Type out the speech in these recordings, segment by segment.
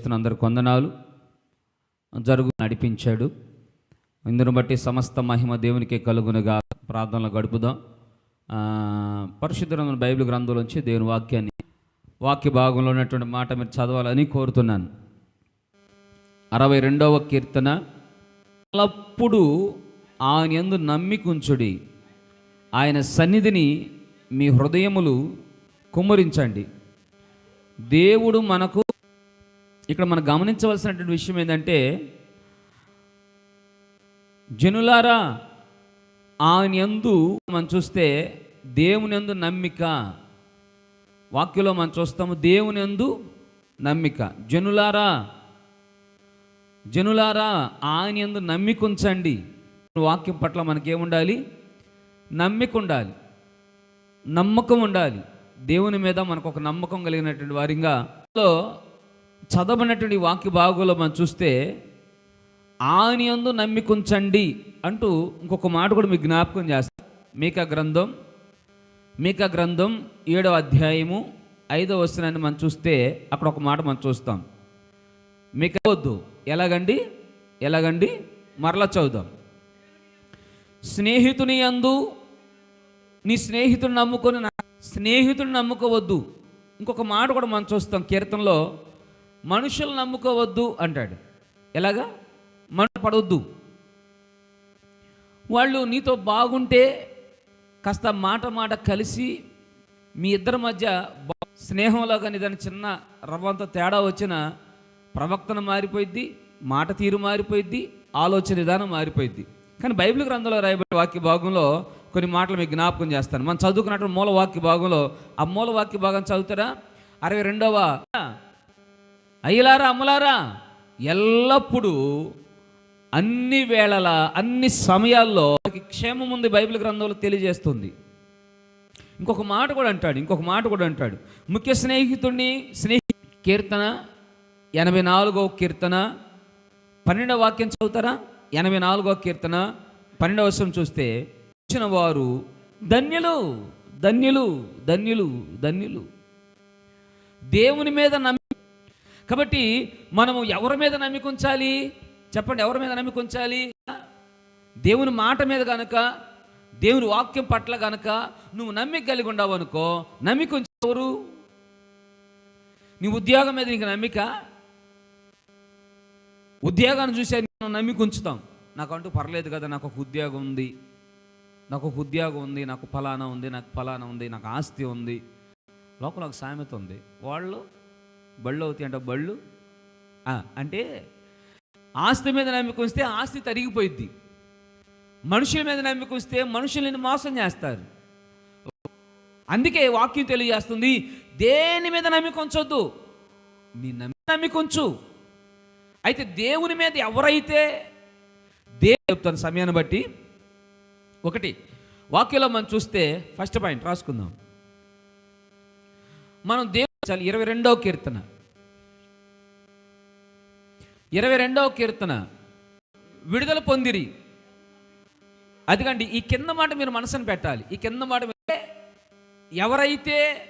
ఇస్తున్న అందరు కొందనాలు. జరుగు నడిపించాడు. ఇందును బట్టి సమస్త మహిమ దేవునికి కలుగునుగా. ప్రార్థనలు గడుపుదాం. పరిశుద్ధమైన బైబిల్ గ్రంథంలోంచి దేవుని వాక్యాన్ని వాక్య భాగంలో ఉన్నటువంటి మాట మీరు చదవాలని కోరుతున్నాను. అరవై రెండవ కీర్తన. అప్పుడు ఆయన ఎందు నమ్మికుంచుడి ఆయన సన్నిధిని మీ హృదయములు కుమ్మరించండి. దేవుడు మనకు ఇక్కడ మనం గమనించవలసినటువంటి విషయం ఏంటంటే జనులారా ఆయన ఎందు మనం చూస్తే దేవుని యందు నమ్మిక. వాక్యలో మనం చూస్తాము దేవుని యందు నమ్మిక. జనులారా జనులారా ఆయన ఎందు నమ్మిక ఉంచండి. వాక్యం పట్ల మనకేముండాలి? నమ్మిక ఉండాలి. నమ్మకం ఉండాలి. దేవుని మీద మనకు ఒక నమ్మకం కలిగినటువంటి వారిగా చదవనటువంటి వాక్య భాగంలో మనం చూస్తే ఆయన యందు నమ్మికుంచండి అంటూ ఇంకొక మాట కూడా మీకు జ్ఞాపకం చేస్తాం. మీకా గ్రంథం మీకా గ్రంథం ఏడవ అధ్యాయము ఐదవ వచనాన్ని మనం చూస్తే అక్కడ ఒక మాట మనం చూస్తాం. మీకు వద్దు ఎలాగండి ఎలాగండి మరలా చదువుదాం. స్నేహితుని యందు నీ స్నేహితుడిని నమ్ముకొని స్నేహితుని స్నేహితుడిని నమ్ముకోవద్దు. ఇంకొక మాట కూడా మనం చూస్తాం కీర్తనలో మనుషులు నమ్ముకోవద్దు అంటాడు. ఎలాగా? మన పడవద్దు. వాళ్ళు నీతో బాగుంటే కాస్త మాట మాట కలిసి మీ ఇద్దరి మధ్య స్నేహంలో కానీ దాని చిన్న రవ్వంత తేడా వచ్చిన ప్రవక్తన మారిపోయిద్ది మాట తీరు మారిపోయిద్ది ఆలోచన విధానం మారిపోయిద్ది. కానీ బైబిల్ గ్రంథంలో రాయబడిన వాక్య భాగంలో కొన్ని మాటలు మీకు జ్ఞాపకం చేస్తాను. మనం చదువుకున్నట్టు మూల వాక్య భాగంలో ఆ మూల వాక్య భాగం చదువుతారా? అరవై రెండవ అయ్యలారా అమ్మలారా ఎల్లప్పుడూ అన్ని వేళల అన్ని సమయాల్లో మనకి క్షేమం ఉంది బైబిల్ గ్రంథంలో తెలియజేస్తుంది. ఇంకొక మాట కూడా అంటాడు ఇంకొక మాట కూడా అంటాడు. ముఖ్య స్నేహితుడిని స్నేహి కీర్తన ఎనభై నాలుగో కీర్తన పన్నెండవ వాక్యం చదువుతారా? ఎనభై నాలుగో కీర్తన పన్నెండవ వర్షం చూస్తే వచ్చిన వారు ధన్యులు ధన్యులు ధన్యులు ధన్యులు. దేవుని మీద నమ్మి కాబట్టి మనము ఎవరి మీద నమ్మిక ఉంచాలి? చెప్పండి ఎవరి మీద నమ్మిక ఉంచాలి? దేవుని మాట మీద కనుక దేవుని వాక్యం పట్ల కనుక నువ్వు నమ్మిక కలిగి ఉండవు అనుకో నమ్మిక ఉంచే ఎవరు? నీ ఉద్యోగం మీద నీకు నమ్మిక? ఉద్యోగాన్ని చూసే మనం నమ్మిక ఉంచుతాం. నాకంటూ పర్లేదు కదా నాకు ఒక ఉద్యోగం ఉంది. నాకు ఒక ఉద్యోగం ఉంది నాకు ఫలానా ఉంది నాకు ఫలానా ఉంది నాకు ఆస్తి ఉంది. లోపల ఒక సామెత ఉంది. వాళ్ళు బళ్ళు అవుతాయి అంటే బళ్ళు? అంటే ఆస్తి మీద నమ్మిక వస్తే ఆస్తి తరిగిపోయిద్ది. మనుషుల మీద నమ్మిక వస్తే మనుషుల్ని మోసం చేస్తారు. అందుకే వాక్యం తెలియజేస్తుంది దేని మీద నమ్మిక ఉంచొద్దు? నీ నమ్మి నమ్మికొంచు అయితే దేవుని మీద ఎవరైతే దేవుడు చెప్తాను సమయాన్ని బట్టి ఒకటి వాక్యంలో మనం చూస్తే ఫస్ట్ పాయింట్ రాసుకుందాం. మనం దేవుడు చాలు ఇరవై రెండవ కీర్తన. ఇరవై రెండవ కీర్తన. విడుదల పొందిరి. అదిగండి ఈ కింద మాట మీరు మనసును పెట్టాలి. ఈ కింద మాట ఎవరైతే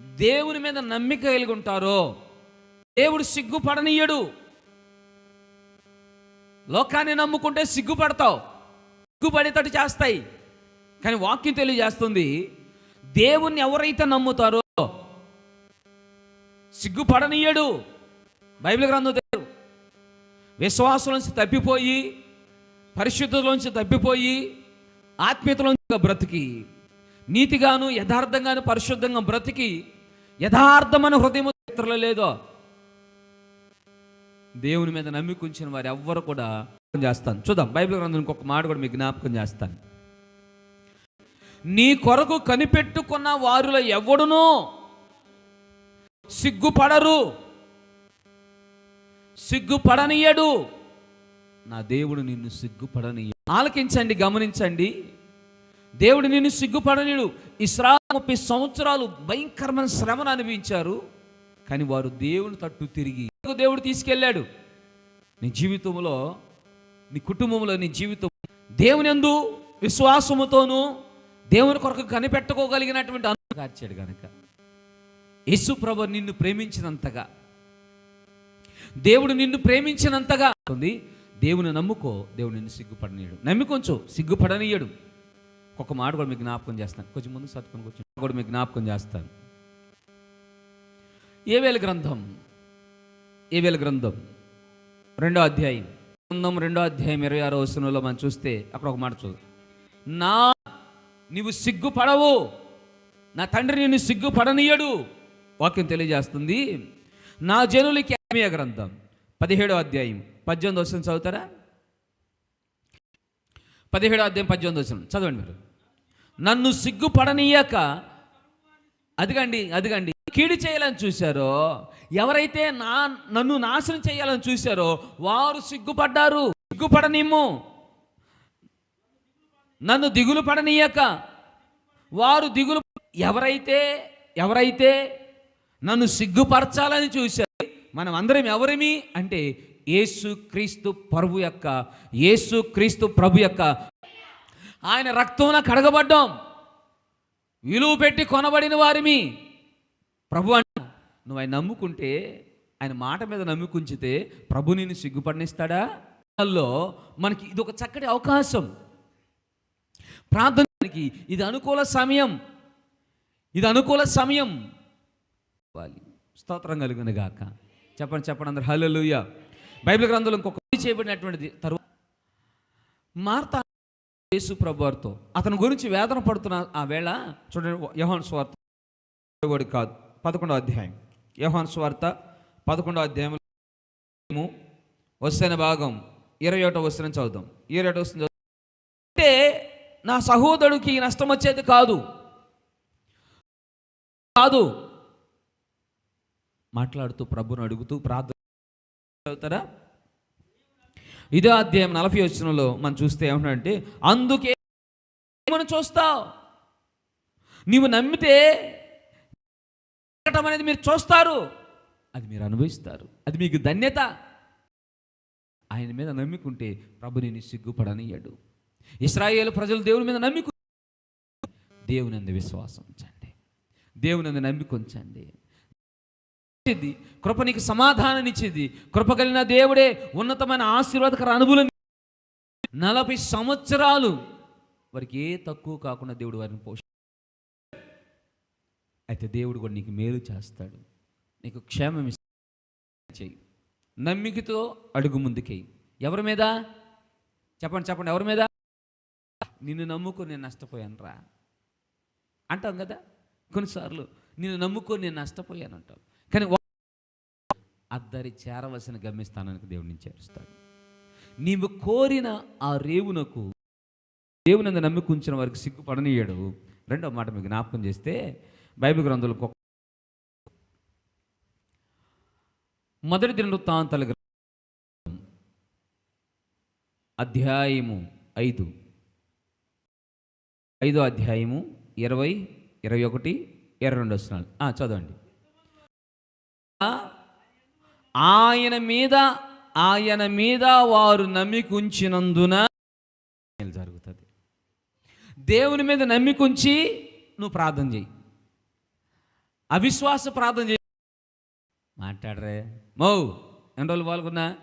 దేవుని మీద నమ్మిక కలిగి ఉంటారో దేవుడు సిగ్గుపడనీయడు. లోకాన్ని నమ్ముకుంటే సిగ్గుపడతావు. సిగ్గుపడేటట్టు చేస్తాయి. కానీ వాక్యం తెలియజేస్తుంది దేవుణ్ణి ఎవరైతే నమ్ముతారో సిగ్గుపడనీయడు. బైబిల్ గ్రంథం తెలుసు విశ్వాసంలోంచి తప్పిపోయి పరిశుద్ధులోంచి తప్పిపోయి ఆత్మీయతలోంచి బ్రతికి నీతిగాను యథార్థంగాను పరిశుద్ధంగా బ్రతికి యథార్థమైన హృదయం చిత్రలో లేదో దేవుని మీద నమ్మికుంచిన వారు ఎవ్వరు కూడా చేస్తాను. చూద్దాం బైబిల్ గ్రంథం ఇంకొక మాట కూడా మీకు జ్ఞాపకం చేస్తాను. నీ కొరకు కనిపెట్టుకున్న వారిలో ఎవడునో సిగ్గుపడరు. సిగ్గుపడనీయడు. నా దేవుడు నిన్ను సిగ్గుపడనీయ ఆలకించండి గమనించండి. దేవుడు నిన్ను సిగ్గుపడనీయుడు. ఇస్రా ముప్పై సంవత్సరాలు భయంకరమైన శ్రమను అనుభవించారు. కానీ వారు దేవుని తట్టు తిరిగి దేవుడు తీసుకెళ్ళాడు. నీ జీవితంలో నీ కుటుంబంలో నీ జీవితం దేవుని ఎందు విశ్వాసముతోనూ దేవుని కొరకు కనిపెట్టుకోగలిగినటువంటి అనుకార్చాడు కనుక యేసు ప్రభు నిన్ను ప్రేమించినంతగా. దేవుడు నిన్ను ప్రేమించినంతగా. ఉంది. దేవుని నమ్ముకో దేవుడు నిన్ను సిగ్గుపడనీయడు. నమ్మి కొంచెం సిగ్గుపడనీయడు. ఒక మాట కూడా మీకు జ్ఞాపకం చేస్తాను. కొంచెం ముందు సత్తుకొని కొంచెం కూడా మీకు జ్ఞాపకం చేస్తాను. ఏవేల గ్రంథం? ఏవేల గ్రంథం? రెండో అధ్యాయం. గ్రంథం రెండో అధ్యాయం ఇరవై ఆరో వచనంలో మనం చూస్తే అక్కడ ఒక మాట చూద్దాం. నా నీవు సిగ్గుపడవు. నా తండ్రి నిన్ను సిగ్గుపడనీయడు. వాక్యం తెలియజేస్తుంది. నా జనులకి ఆత్మీయ గ్రంథం పదిహేడో అధ్యాయం పద్దెనిమిది వచనం చదువుతారా? పదిహేడో అధ్యాయం పద్దెనిమిది వచనం చదవండి మీరు. నన్ను సిగ్గుపడనీయక అదిగండి అదిగండి కీడు చేయాలని చూశారో ఎవరైతే నా నన్ను నాశనం చేయాలని చూశారో వారు సిగ్గుపడ్డారు సిగ్గుపడనిమ్ము. నన్ను దిగులు పడనీయక వారు దిగులు ఎవరైతే ఎవరైతే నన్ను సిగ్గుపరచాలని చూశారు. మనం అందరం ఎవరిమి? అంటే యేసు క్రీస్తు ప్రభు యొక్క యేసు క్రీస్తు ప్రభు యొక్క. ఆయన రక్తంలో కడగబడ్డాం. విలువ పెట్టి కొనబడిన వారిమి. ప్రభు అంట నువ్వు ఆయన నమ్ముకుంటే ఆయన మాట మీద నమ్ముకుంచితే ప్రభు నిన్ను సిగ్గుపడినిస్తాడా? లో మనకి ఇది ఒక చక్కటి అవకాశం. ప్రార్థనకి ఇది అనుకూల సమయం. ఇది అనుకూల సమయం. ఇవ్వాలి. స్తోత్రం కలుగును గాక. చెప్పండి చెప్పండి అందరు. హలోయ బైబిల్ గ్రంథంలో ఇంకొక చేయబడినటువంటిది. తరువాత మార్త యేసు ప్రభువారితో. అతని గురించి వేదన పడుతున్న ఆ వేళ చూడండి యోహాన్ స్వార్త. వాడు కాదు. పదకొండో అధ్యాయం. యోహాన్ స్వార్త పదకొండో అధ్యాయం వస్తున్న భాగం. ఇరవై ఒకటో వస్తున్న చదువుదాం. ఇరవై ఒకటో వస్తున్న అంటే నా సహోదరుడికి నష్టం వచ్చేది కాదు. కాదు. మాట్లాడుతూ ప్రభుని అడుగుతూ ప్రార్థన చదువుతారా? ఇదే అధ్యాయం నలభై వచ్చినలో మనం చూస్తే ఏమంటే అందుకే మనం చూస్తావు? నీవు నమ్మితే అనేది మీరు చూస్తారు. అది మీరు అనుభవిస్తారు. అది మీకు ధన్యత. ఆయన మీద నమ్మికుంటే ప్రభు నేను సిగ్గుపడనియ్యడు ఇస్రాయేల్ ప్రజలు దేవుని మీద నమ్మికు దేవుని అందు విశ్వాసం ఉంచండి. దేవుని అందు ఉంచండి. ఇచ్చేది. కృప నీకు సమాధానం ఇచ్చేది. కృప కలిగిన దేవుడే ఉన్నతమైన ఆశీర్వాదకర అనుభవం నలభై సంవత్సరాలు వారికి ఏ తక్కువ కాకుండా దేవుడు వారిని పోష అయితే దేవుడు కూడా నీకు మేలు చేస్తాడు. నీకు క్షేమం చేయి నమ్మికతో అడుగు ముందుకేయి ఎవరి మీద? చెప్పండి చెప్పండి. ఎవరి మీద? నిన్ను నమ్ముకొని నేను నష్టపోయాను రా. అంటాం కదా? కొన్నిసార్లు నిన్ను నమ్ముకొని నేను నష్టపోయాను అంటాం. కానీ అద్దరి చేరవలసిన గమ్యస్థానానికి దేవుడిని చేరుస్తాడు. నీవు కోరిన ఆ రేవునకు దేవుని నమ్మిక ఉంచిన వారికి సిగ్గుపడనీయడు. రెండో మాట మీకు జ్ఞాపకం చేస్తే బైబిల్ గ్రంథంలో మొదటి దిన వృత్తాంతాల అధ్యాయము ఐదు. ఐదో అధ్యాయము ఇరవై ఇరవై ఒకటి ఇరవై రెండు వస్తున్నాడు చదవండి. ఆయన మీద ఆయన మీద వారు నమ్మికుంచినందున జరుగుతుంది. దేవుని మీద నమ్మికుంచి నువ్వు ప్రార్థన చేయి అవిశ్వాస ప్రార్థన చేయి మాట్లాడరే. మౌ ఎన్ని రోజులు పాల్గొన్నా?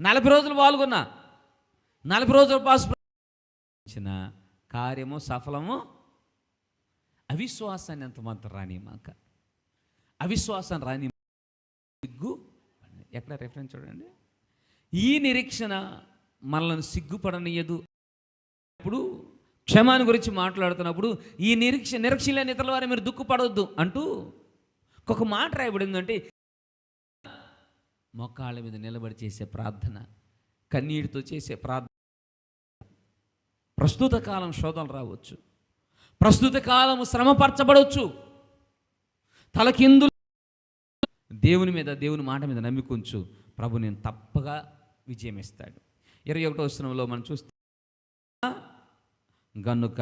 నలభై రోజులు పాల్గొన్నా? నలభై రోజుల పాస్ ఇచ్చిన కార్యము సఫలము. అవిశ్వాసాన్ని ఎంత మాత్రం రాని మాక అవిశ్వాసాన్ని రాని ఎక్కడ రెఫరెన్స్ చూడండి? ఈ నిరీక్షణ మనల్ని సిగ్గుపడనీయదు. ఇప్పుడు క్షమాన్ని గురించి మాట్లాడుతున్నప్పుడు ఈ నిరీక్ష నిరీక్ష లేని ఇతరుల వారి మీరు దుఃఖపడవద్దు అంటూ ఒక మాట రాయబడిందంటే మొక్కాళ్ళ మీద నిలబడి చేసే ప్రార్థన కన్నీటితో చేసే ప్రార్థన ప్రస్తుత కాలం శోధనలు రావచ్చు. ప్రస్తుత కాలము శ్రమపరచబడవచ్చు తలకిందులు దేవుని మీద దేవుని మాట మీద నమ్మికొంచు. ప్రభు నేను తప్పగా విజయం ఇస్తాడు ఇరవై ఒకటో వచనంలో మనం చూస్తే గనుక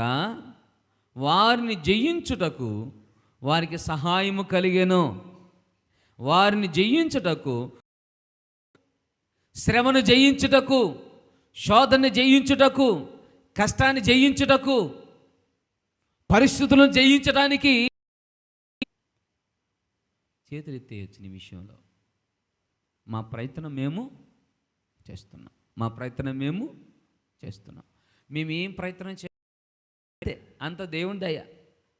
వారిని జయించుటకు వారికి సహాయము కలిగేను. వారిని జయించుటకు శ్రమను జయించుటకు శోధనని జయించుటకు కష్టాన్ని జయించుటకు పరిస్థితులను జయించడానికి చేతులెత్తేయచ్చు నీ విషయంలో మా ప్రయత్నం మేము చేస్తున్నాం. మా ప్రయత్నం మేము చేస్తున్నాం. మేము ఏం ప్రయత్నం చే అంత దేవుని దయ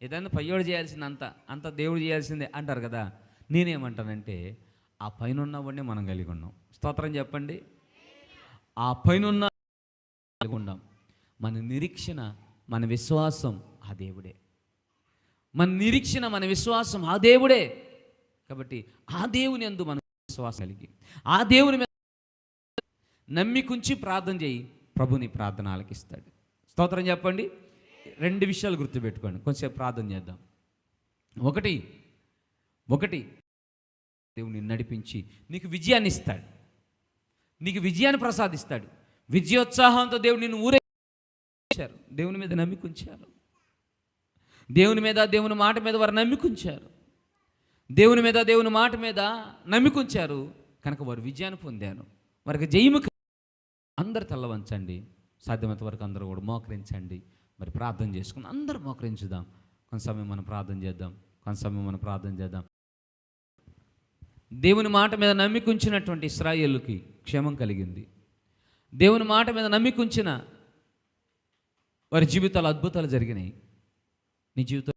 ఏదైనా పయ్యోడు చేయాల్సింది అంత అంత దేవుడు చేయాల్సిందే అంటారు కదా. నేనేమంటానంటే ఆ పైన ఉన్నవాడిని మనం కలిగి ఉన్నాం. స్తోత్రం చెప్పండి. ఆ పైన ఉన్న కలిగి ఉన్నాం. మన నిరీక్షణ మన విశ్వాసం ఆ దేవుడే. మన నిరీక్షణ మన విశ్వాసం ఆ దేవుడే. కాబట్టి ఆ దేవుని అందు మన విశ్వాసం కలిగి ఆ దేవుని మీద నమ్మికుంచి ప్రార్థన చేయి. ప్రభుని ప్రార్థన ఆలకిస్తాడు స్తోత్రం చెప్పండి? రెండు విషయాలు గుర్తుపెట్టుకోండి. కొంచెంసేపు ప్రార్థన చేద్దాం. ఒకటి ఒకటి దేవుని నడిపించి నీకు విజయాన్ని ఇస్తాడు. నీకు విజయాన్ని ప్రసాదిస్తాడు. విజయోత్సాహంతో దేవుడు నిన్ను ఊరే దేవుని మీద నమ్మికుంచారు. దేవుని మీద దేవుని మాట మీద వారు నమ్మికుంచారు. దేవుని మీద దేవుని మాట మీద నమ్మికుంచారు. కనుక వారు విజయాన్ని పొందారు. వారికి జయము అందరు తల్లవంచండి సాధ్యమైనంత వరకు అందరూ కూడా మోకరించండి. మరి ప్రార్థన చేసుకుని అందరూ మోకరించుదాం. కొంత సమయం మనం ప్రార్థన చేద్దాం. కొంత సమయం మనం ప్రార్థన చేద్దాం. దేవుని మాట మీద నమ్మికుంచినటువంటి ఇస్రాయేలుకి క్షేమం కలిగింది. దేవుని మాట మీద నమ్మికుంచిన వారి జీవితాలు అద్భుతాలు జరిగినాయి. నీ జీవితం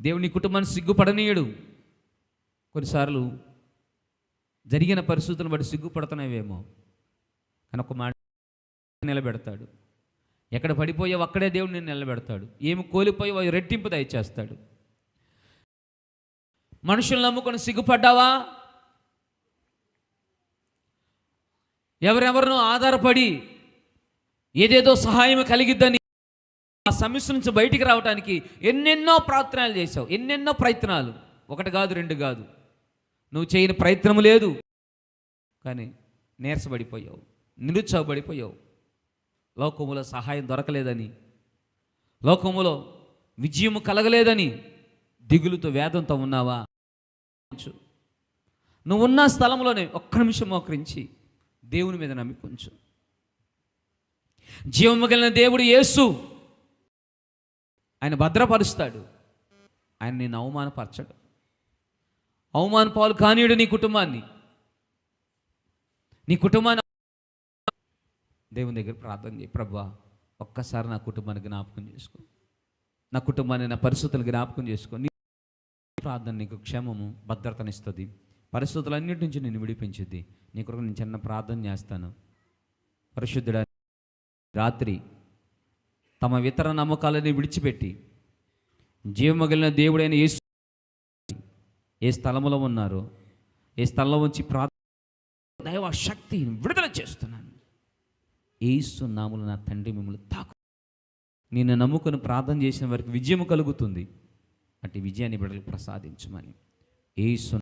దేవుని కుటుంబాన్ని సిగ్గుపడనీయడు. కొన్నిసార్లు జరిగిన పరిస్థితులను బట్టి సిగ్గుపడుతున్నావేమో. కానీ ఒక మాట నిలబెడతాడు. ఎక్కడ పడిపోయావు అక్కడే దేవుడు నిన్ను నిలబెడతాడు. ఏమి కోల్పోయావో రెట్టింపు దయచేస్తాడు. మనుషులు నమ్ముకొని సిగ్గుపడ్డావా? ఎవరెవరినో ఆధారపడి ఏదేదో సహాయం కలిగిద్దని ఆ సమస్య నుంచి బయటికి రావడానికి ఎన్నెన్నో ప్రార్థనలు చేశావు ఎన్నెన్నో ప్రయత్నాలు. ఒకటి కాదు రెండు కాదు. నువ్వు చేయని ప్రయత్నం లేదు. కానీ నేర్చబడిపోయావు నిరుత్సాహపడిపోయావు. లోకములో సహాయం దొరకలేదని లోకములో విజయము కలగలేదని దిగులుతో వేదంతో ఉన్నావా? నువ్వు ఉన్న స్థలంలోనే ఒక్క నిమిషం మోకరించి దేవుని మీద నమ్మికొంచు జీవము కలిగిన దేవుడు యేసు ఆయన భద్రపరుస్తాడు. ఆయన నేను అవమానపరచడు. అవమాన పాలు కానీయుడు నీ కుటుంబాన్ని. నీ కుటుంబాన్ని దేవుని దగ్గర ప్రార్థన చేయి. ప్రభా ఒక్కసారి నా కుటుంబాన్ని జ్ఞాపకం చేసుకో. నా కుటుంబాన్ని నా పరిస్థితులు జ్ఞాపకం చేసుకో. నీ ప్రార్థన నీకు క్షేమము భద్రతనిస్తుంది పరిస్థితులన్నిటి నుంచి నేను విడిపించుద్ది. నీ కొరకు నేను చిన్న ప్రార్థన చేస్తాను. పరిశుద్ధుడా రాత్రి తమ ఇతర నమ్మకాలని విడిచిపెట్టి జీవమగిలిన దేవుడైన యేసు ఏ స్థలంలో ఉన్నారో? ఏ స్థలంలో ఉంచి ప్రార్థన దైవ శక్తిని విడుదల చేస్తున్నాను. ఏసు నాములు నా తండ్రి మిమ్మల్ని తాకు నేను నమ్ముకొని ప్రార్థన చేసిన వారికి విజయం కలుగుతుంది. అటు విజయాన్ని బిడ్డలకు ప్రసాదించమని. ఏసు